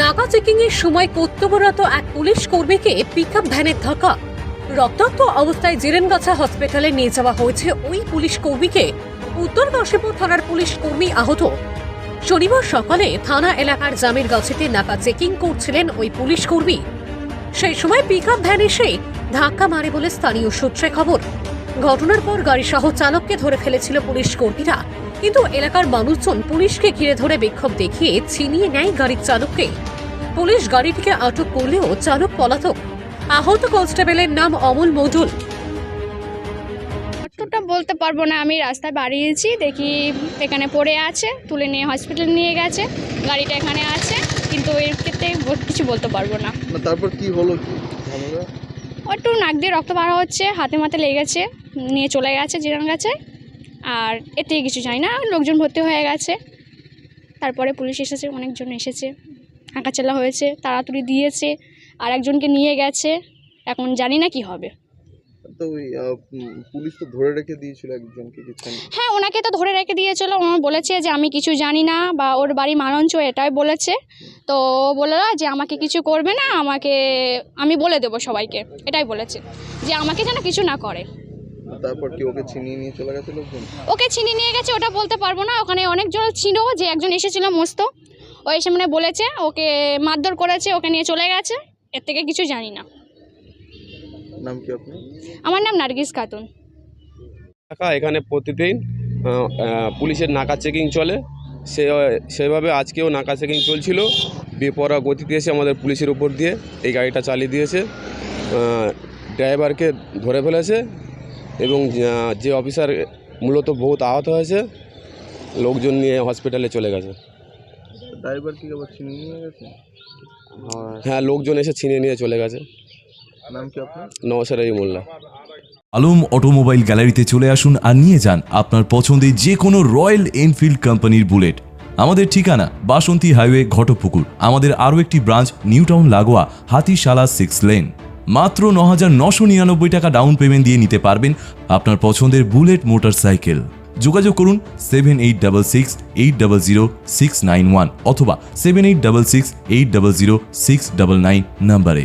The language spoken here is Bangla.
নাকা চেকিং এর সময় কর্তব্যরত এক পুলিশ কর্মীকে পিকআপ ভ্যানের ধাক্কা। রক্তাক্ত অবস্থায় জিরেনগাছা হসপিটালে নিয়ে যাওয়া হয়েছে ওই পুলিশ কর্মীকে। উত্তর কাশীপুর থানার পুলিশ কর্মী আহত। শনিবার সকালে থানা এলাকার জামির গাছিতে নাকা চেকিং করছিলেন ওই পুলিশ কর্মী। সেই সময় পিকআপ ভ্যান এসে ধাক্কা মারে বলে স্থানীয় সূত্রে খবর। ঘটনার পর গাড়ি সহ চালককে ধরে ফেলেছিল পুলিশ কর্মীরা। কিন্তু এলাকার মানুষজন পুলিশকে ঘিরে ধরে বিক্ষোভ দেখিয়ে ছিনিয়ে নেয় গাড়ির চালককে। পুলিশ গাড়িটিকে আটক করলেও চালক পলাতক। আহত কনস্টেবলের নাম অমল অতটা বলতে পারব না আমি রাস্তায় বাড়িয়েছি দেখি এখানে পড়ে আছে তুলে নিয়ে হসপিটাল নিয়ে গেছে গাড়িটা এখানে আছে কিন্তু এর ক্ষেত্রে কিছু বলতে পারব না। তারপর কি হলো কি? একটু নাক দিয়ে রক্ত বার হচ্ছে, হাতে মাথে লেগেছে নিয়ে চলে গেছে জিরান গেছে আর এতে কিছু যায় না, লোকজন ভর্তি হয়ে গেছে। তারপরে পুলিশ এসেছে, অনেকজন এসেছে। হাঁকাচেলা হয়েছে, তাড়াতাড়ি দিয়েছে, আর একজনকে নিয়ে গেছে। এখন জানি না কি হবে। তো ওই পুলিশ তো ধরে রেখে দিয়েছিল একজনকে কিছু হ্যাঁ ওনাকে তো ধরে রেখে দিয়েছিল। ও বলেছে যে আমি কিছু জানি না বা ওর বাড়ি মালঞ্চ এটাই বলেছে। তো বলল যে আমাকে কিছু করবে না আমাকে আমি বলে দেবো সবাইকে। এটাই বলেছে। যে আমাকে যেন কিছু না করে। তারপর কি ওকে ছিনিয়ে নিয়ে চলে গেছে লোকজন? ওকে ছিনিয়ে নিয়ে গেছে ওটা বলতে পারব না। ওখানে অনেকজন ছিল যে একজন এসেছিল মস্ত। ও এসে মানে বলেছে ওকে মারধর করেছে ওকে নিয়ে চলে গেছে। এর থেকে কিছু জানি না। নাম কি আপনার? আমার নাম নার্গিস খাতুন। টাকা এখানে প্রতিদিন পুলিশের নাকা চেকিং চলে। সে সেভাবে আজকেও নাকা চেকিং চলছিল। বেপরা গতিতে এসে আমাদের পুলিশের উপর দিয়ে এই গাড়িটা চালিয়ে দিয়েছে। ড্রাইভারকে ধরে ফেলেছে এবং যে অফিসার মূলত বহুত আহত হয়েছে লোকজন নিয়ে হসপিটালে চলে গেছে। ড্রাইভার কি আবার ছিনিয়ে নিয়ে গেছে? হ্যাঁ লোকজন এসে ছিনিয়ে নিয়ে চলে গেছে। নাম কি আপনার? নওসারাই মোল্লা। আলম অটোমোবাইল গ্যালারিতে চলে আসুন আর নিয়ে যান আপনার পছন্দের যে কোনো রয়্যাল এনফিল্ড কোম্পানির বুলেট। আমাদের ঠিকানা বাসন্তী হাইওয়ে ঘটপুকুর। আমাদের আরও একটি ব্রাঞ্চ নিউ টাউন লাগোয়া হাতিশালা সিক্স লেন। মাত্র ন হাজার নশো নিরানব্বই টাকা ডাউন পেমেন্ট দিয়ে নিতে পারবেন আপনার পছন্দের বুলেট মোটর সাইকেল যোগাযোগ করুন seven eight double six eight double zero six nine one অথবা seven eight double six eight double zero six double nine নাম্বারে।